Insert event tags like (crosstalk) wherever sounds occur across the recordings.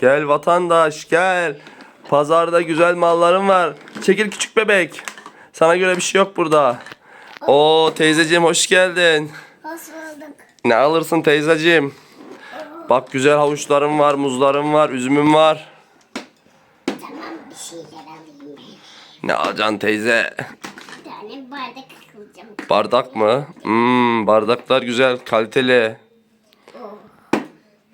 Gel vatandaş gel. Pazarda güzel malların var. Çekil küçük bebek. Sana göre bir şey yok burada. Oo teyzeciğim hoş geldin. Hoş bulduk. Ne alırsın teyzeciğim? Bak güzel havuçlarım var, muzlarım var, üzümüm var. Tamam bir şeyler alayım ben. Ne alacaksın teyze? Bir tane bardak alacağım. Bardak mı? Hmm, bardaklar güzel, kaliteli.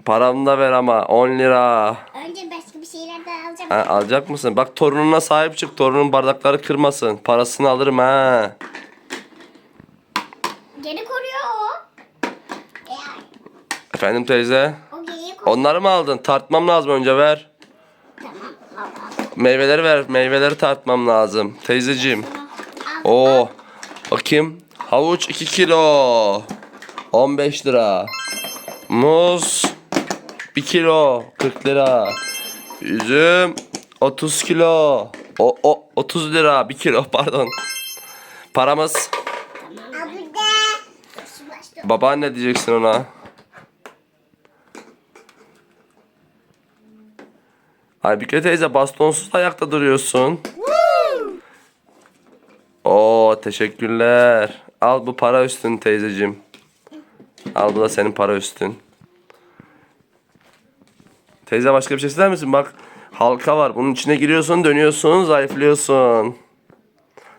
Paramı da ver ama 10 lira. Önce başka bir şeyler de alacağım. Ha, alacak mısın? Bak torununa sahip çık. Torunun bardakları kırmasın. Parasını alırım ha. Geri koruyor o. Eğer Efendim teyze? o geriye koruyor. Onları mı aldın? Tartmam lazım önce ver. Tamam al al. Meyveleri ver. Meyveleri tartmam lazım. Teyzeciğim. Al. Oo. Bakayım. Havuç 2 kilo. 15 lira. Muz 1 kilo 40 lira. Üzüm 30 kilo. O, o 30 lira 1 kilo (laughs) pardon. Paramız. Babaanne diyeceksin ona. Aybüke teyze bastonsuz ayakta duruyorsun. Oo teşekkürler. Al bu para üstün teyzeciğim. Al bu da senin para üstün. Teyze başka bir şey ister misin? Bak halka var. Bunun içine giriyorsun, dönüyorsun, zayıflıyorsun.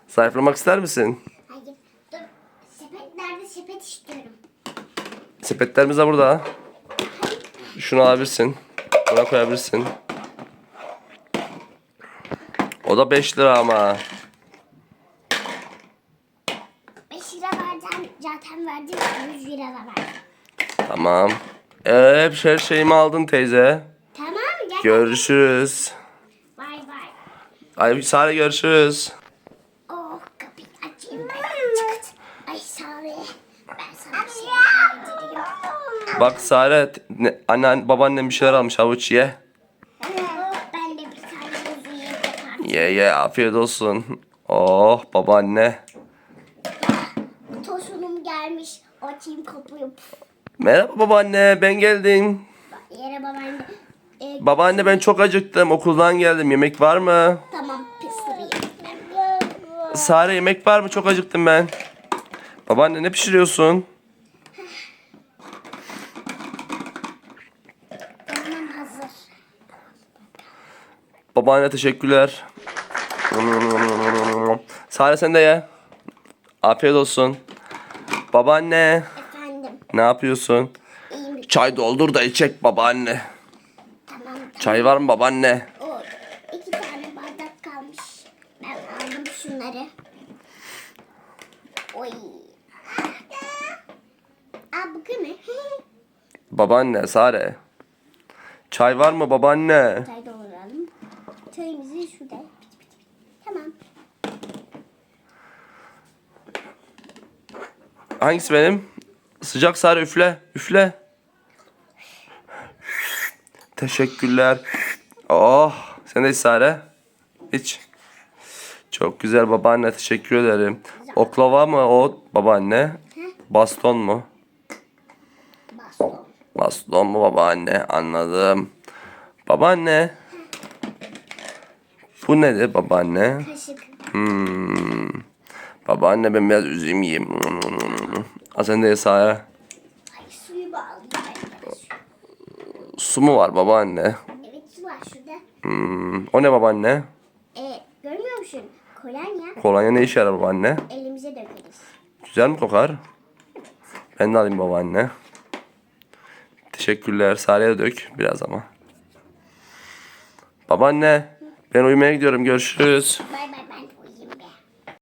Zayıflamak ister misin? Hayır. Dur. Sepet nerede? Sepet istiyorum. Sepetlerimiz de burada. Şunu alabilirsin. Buna koyabilirsin. O da 5 lira ama. 5 lira vereceğim. Zaten verdim. 100 lira da verdim. Tamam. Ee, hep her şeyimi aldın teyze. Görüşürüz. Bay bay. Ay Sare görüşürüz. Oh kapıyı açayım ben. Çıkıt. Ay Sare. Ben sana bir şey. Bak Sare ne, anne, babaannem bir şeyler almış havuç ye. Ben de bir tane yer yaparım. Ye ye afiyet olsun. Oh babaanne. Tosunum gelmiş. Açayım kapıyı. Merhaba babaanne ben geldim. Yere babaanne. E, Babaanne ben çok acıktım okuldan geldim yemek var mı? tamam pısırayım. Sare yemek var mı? Çok acıktım ben. Babaanne ne pişiriyorsun? Tamam hazır. Babaanne teşekkürler. Sare sen de ye. Afiyet olsun. Babaanne Efendim. ne yapıyorsun? İyiyim. Çay doldur da içecek babaanne. Çay var mı babaanne? O iki tane bardak kalmış. Ben aldım şunları. Oy. Aa bu ne? (laughs) Babaanne Sare. Çay var mı babaanne? Çay dolduralım. Çayımızı şurada. Pit, pit, pit. Tamam. Hangisi benim? Sıcak Sare üfle. Üfle. Teşekkürler. Oh. Sen de Sare. İç. Çok güzel babaanne teşekkür ederim. Oklava mı o babaanne? Baston mu? Baston. Baston mu babaanne? Anladım. Babaanne. Bu nedir babaanne? Hmm. Babaanne ben biraz üzüm yiyeyim. Ha sen de. Ay suyu ben. Su mu var babaanne? Evet su var şurada. Hmm. O ne babaanne? E, görmüyor musun? Kolonya. Kolonya ne işe yarar babaanne? Elimize dökeriz. Güzel mi kokar? Ben de alayım babaanne. Teşekkürler. Sare'ye dök biraz ama. Babaanne ben uyumaya gidiyorum. Görüşürüz.